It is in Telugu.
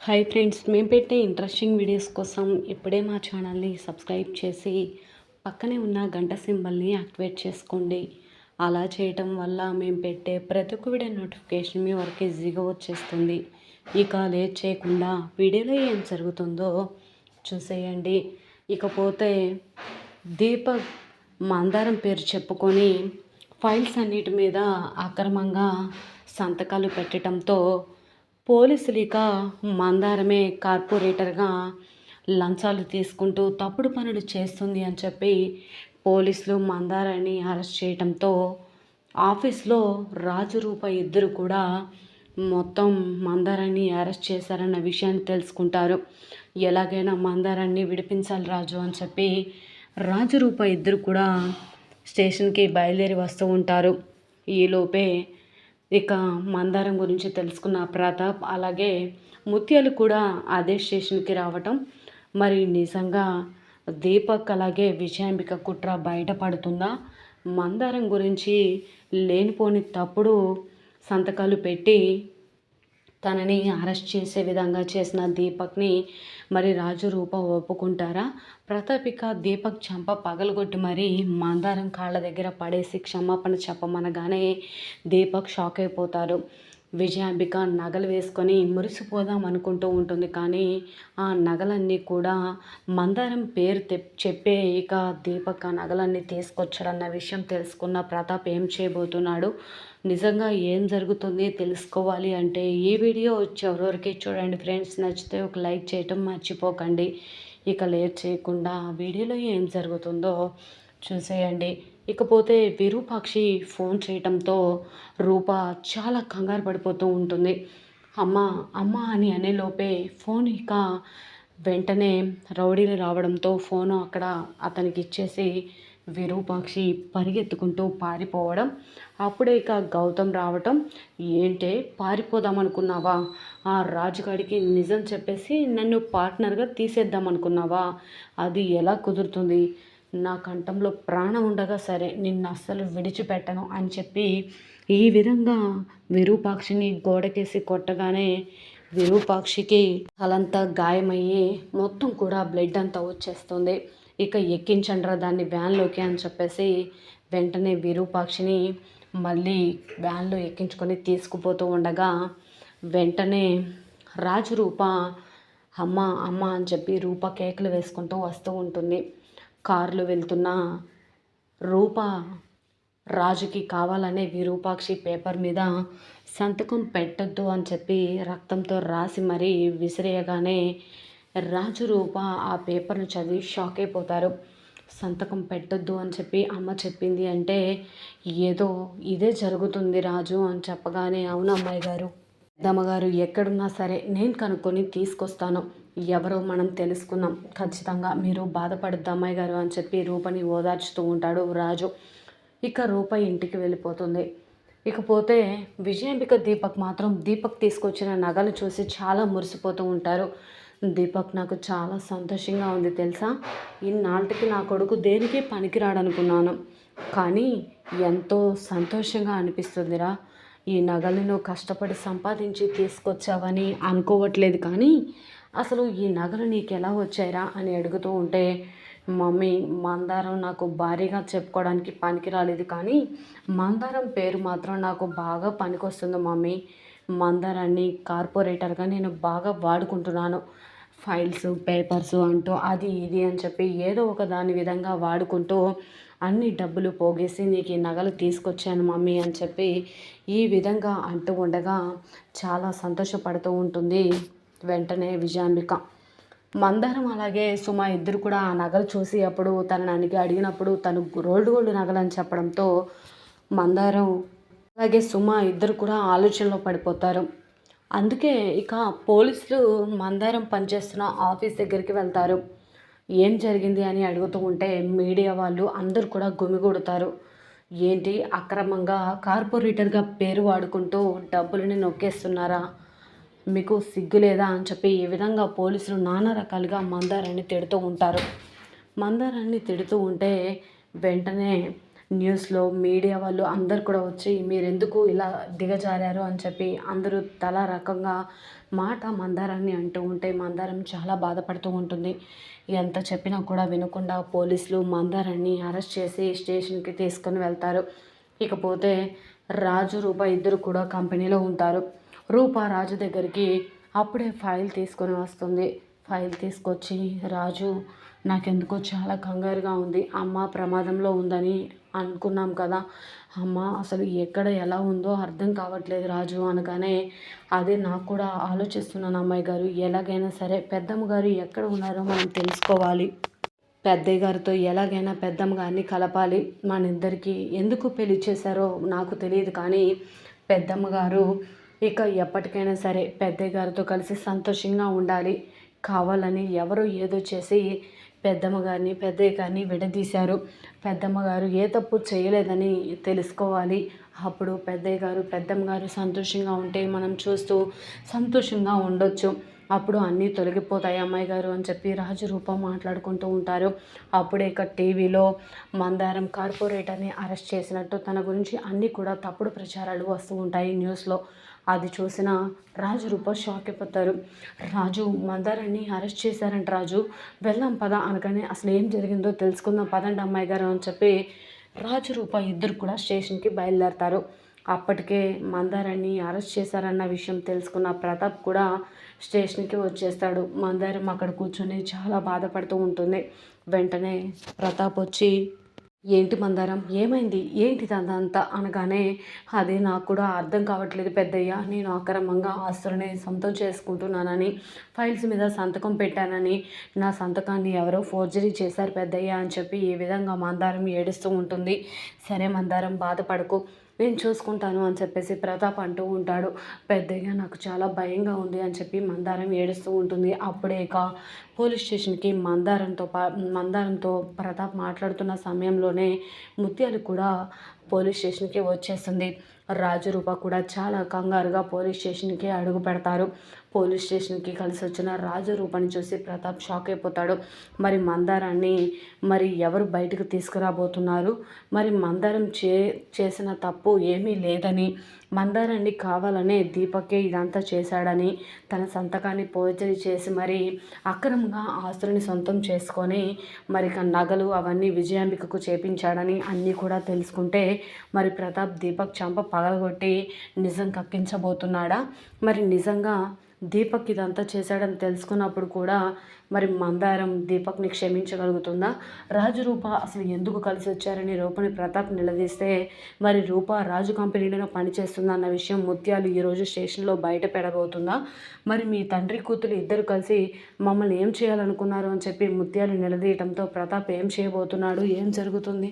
హాయ్ ఫ్రెండ్స్ మేము పెట్టే ఇంట్రెస్టింగ్ వీడియోస్ కోసం ఇప్పుడే మా ఛానల్ని సబ్స్క్రైబ్ చేసి పక్కనే ఉన్న గంట సింబల్ని యాక్టివేట్ చేసుకోండి. అలా చేయటం వల్ల మేము పెట్టే ప్రతి ఒక్క వీడియో నోటిఫికేషన్ మీ వరకు ఈజీగా వచ్చేస్తుంది. ఇక లేట్ చేయకుండా వీడియోలో ఏం జరుగుతుందో చూసేయండి. ఇకపోతే దీపక్ మందారం పేరు చెప్పుకొని ఫైల్స్ అన్నిటి మీద అక్రమంగా సంతకాలు పెట్టడంతో పోలీసులు ఇక మందారమే కార్పొరేటర్గా లంచాలు తీసుకుంటూ తప్పుడు పనులు చేస్తుంది అని చెప్పి పోలీసులు మందారాన్ని అరెస్ట్ చేయడంతో ఆఫీస్లో రాజు రూప ఇద్దరు కూడా మొత్తం మందారాన్ని అరెస్ట్ చేశారన్న విషయాన్ని తెలుసుకుంటారు. ఎలాగైనా మందారాన్ని విడిపించాలి రాజు అని చెప్పి రాజు రూప ఇద్దరు కూడా స్టేషన్కి బయలుదేరి వస్తూ ఉంటారు. ఈలోపే ఇక మందారం గురించి తెలుసుకున్న ప్రతాప్ అలాగే ముత్యాలు కూడా అదే స్టేషన్కి రావటం. మరి నిజంగా దీపక్ అలాగే విజయాంబిక కుట్ర బయటపడుతుందా? మందారం గురించి లేనిపోని తప్పుడు సంతకాలు పెట్టి తనని అరెస్ట్ చేసే విధంగా చేసిన దీపక్ని మరి రాజు రూప ఒప్పుకుంటారా? ప్రతాపిక దీపక్ చంప పగలగొట్టి మరి మందారం కాళ్ళ దగ్గర పడేసి క్షమాపణ చెప్పమనగానే దీపక్ షాక్ అయిపోతారు విజయాంబిక నగలు వేసుకొని మురిసిపోదాం అనుకుంటూ ఉంటుంది కానీ ఆ నగలన్నీ కూడా మందారం పేరు తె చెప్పే ఇక దీపక్ ఆ నగలన్నీ తీసుకొచ్చాడన్న విషయం తెలుసుకున్న ప్రతాప్ ఏం చేయబోతున్నాడు? నిజంగా ఏం జరుగుతుంది తెలుసుకోవాలి అంటే ఈ వీడియో చివరికి చూడండి ఫ్రెండ్స్. నచ్చితే ఒక లైక్ చేయటం మర్చిపోకండి. ఇక లేట్ చేయకుండా వీడియోలో ఏం జరుగుతుందో చూసేయండి. ఇకపోతే విరూపాక్షి ఫోన్ చేయటంతో రూప చాలా కంగారు పడిపోతూ ఉంటుంది. అమ్మ అమ్మ అని అనే లోపే ఫోన్ ఇక వెంటనే రౌడీలు రావడంతో ఫోను అక్కడ అతనికి ఇచ్చేసి విరూపాక్షి పరిగెత్తుకుంటూ పారిపోవడం. అప్పుడే ఇక గౌతమ్ రావటం ఏంటే పారిపోదాం అనుకున్నావా ఆ రాజుగాడికి నిజం చెప్పేసి నన్ను పార్ట్నర్గా తీసేద్దాం అనుకున్నావా అది ఎలా కుదురుతుంది? నా కంఠంలో ప్రాణం ఉండగా సరే నిన్ను అస్సలు విడిచిపెట్టను అని చెప్పి ఈ విధంగా విరూపాక్షిని గోడకేసి కొట్టగానే విరూపాక్షికి అలంతా గాయమయ్యి మొత్తం కూడా బ్లడ్ అంతా వచ్చేస్తుంది. ఇక ఎక్కించండ్రా దాన్ని వ్యాన్లోకి అని చెప్పేసి వెంటనే విరూపాక్షిని మళ్ళీ వ్యాన్లో ఎక్కించుకొని తీసుకుపోతూ ఉండగా వెంటనే రాజు రూప అమ్మ అమ్మ అని చెప్పి రూప కేకలు వేసుకుంటూ వస్తూ ఉంటుంది. కారులో వెళ్తున్న రూప రాజుకి కావాలనే విరూపాక్షి పేపర్ మీద సంతకం పెట్టొద్దు అని చెప్పి రక్తంతో రాసి మరీ విసిరేయగానే రాజు రూప ఆ పేపర్ను చదివి షాక్ అయిపోతారు. సంతకం పెట్టొద్దు అని చెప్పి అమ్మ చెప్పింది అంటే ఏదో ఇదే జరుగుతుంది రాజు అని చెప్పగానే అవును అమ్మాయి గారు. పెద్దమ్మగారు ఎక్కడున్నా సరే నేను కనుక్కొని తీసుకొస్తాను. ఎవరో మనం తెలుసుకుందాం. ఖచ్చితంగా మీరు బాధపడద్దు అమ్మాయి గారు అని చెప్పి రూపని ఓదార్చుతూ ఉంటాడు రాజు. ఇక రూప ఇంటికి వెళ్ళిపోతుంది. ఇకపోతే విజయాంబిక దీపక్ మాత్రం దీపక్ తీసుకొచ్చిన నగలు చూసి చాలా మురిసిపోతూ ఉంటారు. దీపక్ నాకు చాలా సంతోషంగా ఉంది తెలుసా? ఇన్నాళ్ళకి నా కొడుకు దేనికి పనికిరాడనుకున్నాను. కానీ ఎంతో సంతోషంగా అనిపిస్తుందిరా. ఈ నగలను కష్టపడి సంపాదించి తీసుకొచ్చావని అనుకోవట్లేదు కానీ అసలు ఈ నగలు నీకు ఎలా వచ్చాయిరా అని అడుగుతూ ఉంటే మమ్మీ మందారం నాకు భారీగా చెప్పుకోవడానికి పనికి రాలేదు కానీ మందారం పేరు మాత్రం నాకు బాగా పనికొస్తుంది మమ్మీ. మందారాన్ని కార్పొరేటర్గా నేను బాగా వాడుకుంటున్నాను. ఫైల్స్ పేపర్స్ అంటూ అది ఇది అని చెప్పి ఏదో ఒక దాని విధంగా వాడుకుంటూ అన్ని డబ్బులు పోగేసి నీకు ఈ నగలు తీసుకొచ్చాను మమ్మీ అని చెప్పి ఈ విధంగా అంటూ ఉండగా చాలా సంతోషపడుతూ ఉంటుంది వెంటనే విజయాంబిక మందారం అలాగే సుమ ఇద్దరు కూడా ఆ నగలు చూసి అప్పుడు తన అడిగి అడిగినప్పుడు తను రోల్డ్ గోల్డ్ నగలు అని చెప్పడంతో మందారం అలాగే సుమ ఇద్దరు కూడా ఆలోచనలో పడిపోతారు. అందుకే ఇక పోలీసులు మందారం పనిచేస్తున్న ఆఫీస్ దగ్గరికి వెళ్తారు. ఏం జరిగింది అని అడుగుతూ ఉంటే మీడియా వాళ్ళు అందరూ కూడా గుమిగూడతారు. ఏంటి? అక్రమంగా కార్పొరేటర్గా పేరు వాడుకుంటూ డబ్బులని నొక్కేస్తున్నారా? మీకు సిగ్గు లేదా అని చెప్పి ఈ విధంగా పోలీసులు నానా రకాలుగా మందారాన్ని తిడుతూ ఉంటారు. మందారాన్ని తిడుతూ ఉంటే వెంటనే న్యూస్లో మీడియా వాళ్ళు అందరు కూడా వచ్చి మీరు ఎందుకు ఇలా దిగజారారు? అని చెప్పి అందరూ తల రకంగా మాట మందారాన్ని అంటూ ఉంటే మందారం చాలా బాధపడుతూ ఉంటుంది. ఎంత చెప్పినా కూడా వినకుండా పోలీసులు మందారాన్ని అరెస్ట్ చేసి స్టేషన్కి తీసుకొని వెళ్తారు. ఇకపోతే రాజు రూప ఇద్దరు కూడా కంపెనీలో ఉంటారు. రూప రాజు దగ్గరికి అప్పుడే ఫైల్ తీసుకొని వస్తుంది. ఫైల్ తీసుకొచ్చి రాజు నాకెందుకో చాలా కంగారుగా ఉంది. అమ్మ ప్రమాదంలో ఉందని అనుకున్నాం కదా. అమ్మ అసలు ఎక్కడ ఎలా ఉందో అర్థం కావట్లేదు రాజు అనగానే అదే నాకు కూడా ఆలోచిస్తున్నాను అమ్మాయి గారు. ఎలాగైనా సరే పెద్దమ్మ గారు ఎక్కడ ఉన్నారో మనం తెలుసుకోవాలి. పెద్దయ్య గారితో ఎలాగైనా పెద్దమ్మ గారిని కలపాలి. మనిద్దరికి ఎందుకు పెళ్ళి చేశారో నాకు తెలియదు కానీ పెద్దమ్మ గారు ఇక ఎప్పటికైనా సరే పెద్దయ్య గారితో కలిసి సంతోషంగా ఉండాలి. కావాలని ఎవరో ఏదో చేసి పెద్దమ్మ గారిని పెద్దయ్య గారిని విడదీశారు. పెద్దమ్మ గారు ఏ తప్పు చేయలేదని తెలుసుకోవాలి. అప్పుడు పెద్దయ్య గారు పెద్దమ్మ గారు సంతోషంగా ఉంటే మనం చూస్తూ సంతోషంగా ఉండొచ్చు. అప్పుడు అన్నీ తొలగిపోతాయి. అమ్మాయి గారు అని చెప్పి రాజు రూపం మాట్లాడుకుంటూ ఉంటారు. అప్పుడే ఇక టీవీలో మందారం కార్పొరేటర్ని అరెస్ట్ చేసినట్టు తన గురించి అన్నీ కూడా తప్పుడు ప్రచారాలు వస్తూ ఉంటాయి న్యూస్లో. అది చూసిన రాజు రూప షాక్ అయిపోతారు. రాజు మందారాన్ని అరెస్ట్ చేశారంట రాజు. వెళ్దాం పద అనగానే అసలు ఏం జరిగిందో తెలుసుకుందాం పదండి అమ్మాయి గారు అని చెప్పి రాజు రూప ఇద్దరు కూడా స్టేషన్కి బయలుదేరతారు. అప్పటికే మందారాన్ని అరెస్ట్ చేశారన్న విషయం తెలుసుకున్న ప్రతాప్ కూడా స్టేషన్కి వచ్చేస్తాడు. మందారం అక్కడ కూర్చొని చాలా బాధపడుతూ ఉంటుంది. వెంటనే ప్రతాప్ వచ్చి ఏంటి మందారం? ఏమైంది? ఏంటి అదంతా? అనగానే అదే నాకు కూడా అర్థం కావట్లేదు పెద్దయ్య. నేను అక్రమంగా ఆస్తులని సొంతం చేసుకుంటున్నానని ఫైల్స్ మీద సంతకం పెట్టానని నా సంతకాన్ని ఎవరో ఫోర్జరీ చేశారు పెద్దయ్య అని చెప్పి ఈ విధంగా మందారం ఏడుస్తూ ఉంటుంది. సరే మందారం బాధపడకు. నేను చూసుకుంటాను అని చెప్పేసి ప్రతాప్ అంటూ ఉంటాడు. పెద్దయ్య నాకు చాలా భయంగా ఉంది అని చెప్పి మందారం ఏడుస్తూ ఉంటుంది. అప్పుడే ఇక పోలీస్ స్టేషన్కి మందారంతో పా మందారంతో ప్రతాప్ మాట్లాడుతున్న సమయంలోనే ముత్యాలు కూడా పోలీస్ స్టేషన్కి వచ్చేస్తుంది రాజరూప కూడా చాలా కంగారుగా పోలీస్ స్టేషన్కి అడుగు పెడతారు. పోలీస్ స్టేషన్కి కలిసి వచ్చిన రాజరూపని చూసి ప్రతాప్ షాక్ అయిపోతాడు. మరి మందారాన్ని మరి ఎవరు బయటకు తీసుకురాబోతున్నారు? మరి మందారం చే చేసిన తప్పు ఏమీ లేదని మందారాన్ని కావాలనే దీపకే ఇదంతా చేశాడని తన సంతకాన్ని పోచరి చేసి మరి అక్రమంగా ఆస్తులని సొంతం చేసుకొని మరి నగలు అవన్నీ విజయాంబికకు చేపించాడని అన్నీ కూడా తెలుసుకుంటే మరి ప్రతాప్ దీపక్ చంప పగలగొట్టి నిజం కక్కించబోతున్నాడా? మరి నిజంగా దీపక్ ఇదంతా చేశాడని తెలుసుకున్నప్పుడు కూడా మరి మందారం దీపక్ని క్షమించగలుగుతుందా? రాజు రూప అసలు ఎందుకు కలిసి వచ్చారని రూపని ప్రతాప్ నిలదీస్తే మరి రూప రాజు కంపెనీలో పనిచేస్తుందా అన్న విషయం ముత్యాలు ఈరోజు స్టేషన్లో బయట పెడబోతుందా? మరి మీ తండ్రి కూతురు ఇద్దరు కలిసి మమ్మల్ని ఏం చేయాలనుకున్నారు అని చెప్పి ముత్యాలు నిలదీయటంతో ప్రతాప్ ఏం చేయబోతున్నాడు? ఏం జరుగుతుంది?